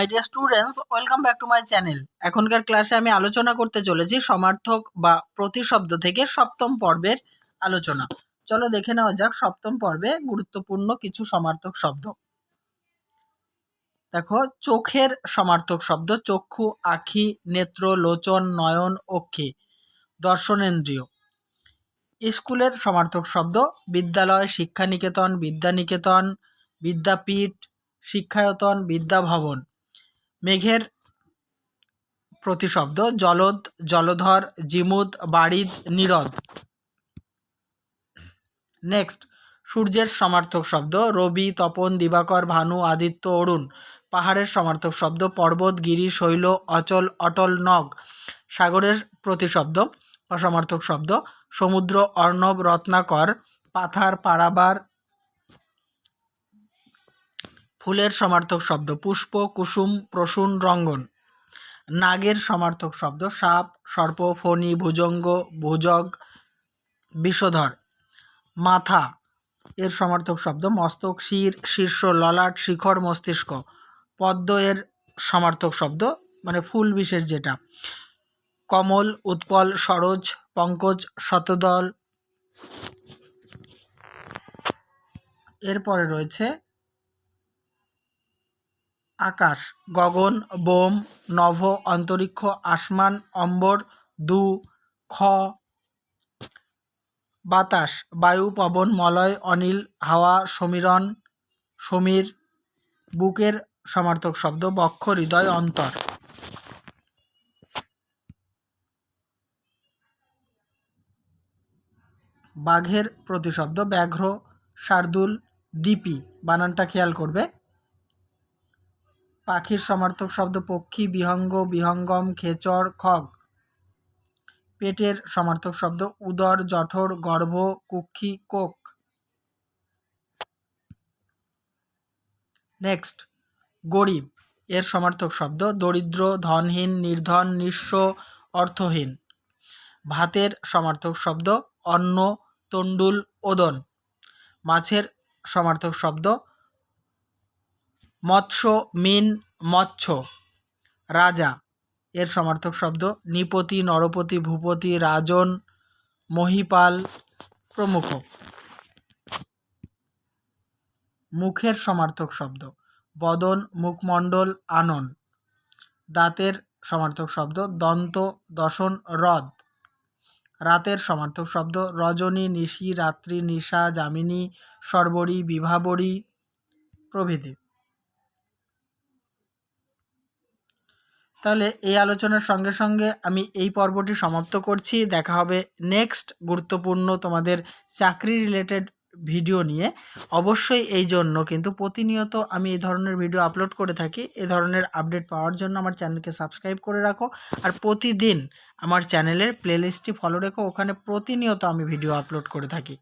My dear students welcome back to my channel এখনকার ক্লাসে আমি আলোচনা করতে চলেছি সমার্থক বা প্রতিশব্দ থেকে সপ্তম পর্বের আলোচনা। চলো দেখে নেওয়া যাক সপ্তম পর্বে গুরুত্বপূর্ণ কিছু সমার্থক শব্দ। দেখো, চোখের সমার্থক শব্দ, চক্ষু, আখি, নেত্র, লোচন, নয়ন, অক্ষি, দর্শনেন্দ্রিয়। স্কুলের সমার্থক শব্দ, বিদ্যালয়, শিক্ষানিকেতন, বিদ্যানিকেতন, বিদ্যাপীঠ, শিক্ষায়তন, বিদ্যাভবন। মেঘের প্রতিশব্দ, জলদ, জলধর জিমুদ বাড়িদ নীরদ। নেক্সট সূর্যের সমার্থক শব্দ, রবি, তপন, দিবাকর, ভানু, আদিত্য, অরুণ। পাহাড়ের সমার্থক শব্দ, পর্বত, গিরি, শৈল, অচল, অটল, নগ। সাগরের প্রতিশব্দ, বা সমার্থক শব্দ, সমুদ্র, অর্ণব, রত্নাকর, পাথার পাড়াবার ফুলের সমার্থক শব্দ পুষ্প, কুসুম, প্রসূন, রঙ্গন। নাগের সমার্থক শব্দ সাপ, সর্প, ফণি, ভুজঙ্গ, ভুজগ, বিষধর। মাথা, এর সমার্থক শব্দ মস্তক, শির, শীর্ষ, ললাট, শিখর, মস্তিষ্ক। পদ্ম, এর সমার্থক শব্দ মানে ফুল বিশেষ যেটা। কমল, উৎপল, সরোজ, পঙ্কজ, শতদল। এরপরে রয়েছে আকাশ, গগন, বোম, নভ, অন্তরিক্ষ, আসমান, অম্বর, দু, খ, বাতাস, বায়ু, পবন, মলয়, অনিল, হাওয়া, সমীরণ, সমীর, বুকের সমার্থক শব্দ, বক্ষ, হৃদয়, অন্তর। বাঘের প্রতিশব্দ, ব্যাঘ্র, শার্দুল দীপি বানানটা খেয়াল করবে। পাখির সমার্থক শব্দ পক্ষী, বিহঙ্গ, বিহঙ্গম, খেচর, খগ। পেটের সমার্থক শব্দ উদর, জঠর, গর্ভ, কুক্ষি, কোক। নেক্সট, গরিব। এর সমার্থক শব্দ দরিদ্র, ধনহীন, নির্ধন, নিঃস্ব, অর্থহীন। ভাতের সমার্থক শব্দ অন্ন, তণ্ডুল, ওদন। মাছের সমার্থক শব্দ মৎস্য, মিন, মৎস্য। রাজা, এর সমার্থক শব্দ নিপতি, নরপতি, ভূপতি, রাজন, মহিপাল প্রমুখ। মুখের সমার্থক শব্দ বদন, মুখমণ্ডল, আনন। দাঁতের সমার্থক শব্দ দন্ত, দশন, হ্রদ। রাতের সমার্থক শব্দ রজনী, নিশি, রাত্রি, নিশা, যামিনী, সর্বরী, বিভাবরী প্রভৃতি। তাহলে এই আলোচনার সঙ্গে সঙ্গে আমি এই পর্বটি সমাপ্ত করছি। দেখা হবে নেক্সট গুরুত্বপূর্ণ তোমাদের চাকরি রিলেটেড ভিডিও নিয়ে। অবশ্যই এই জন্য কিন্তু প্রতিনিয়ত আমি এই ধরনের ভিডিও আপলোড করে থাকি। এ ধরনের আপডেট পাওয়ার জন্য আমার চ্যানেলকে সাবস্ক্রাইব করে রাখো। আর প্রতিদিন আমার চ্যানেলের প্লেলিস্টটি ফলো রেখো। ওখানে প্রতিনিয়ত আমি ভিডিও আপলোড করে থাকি।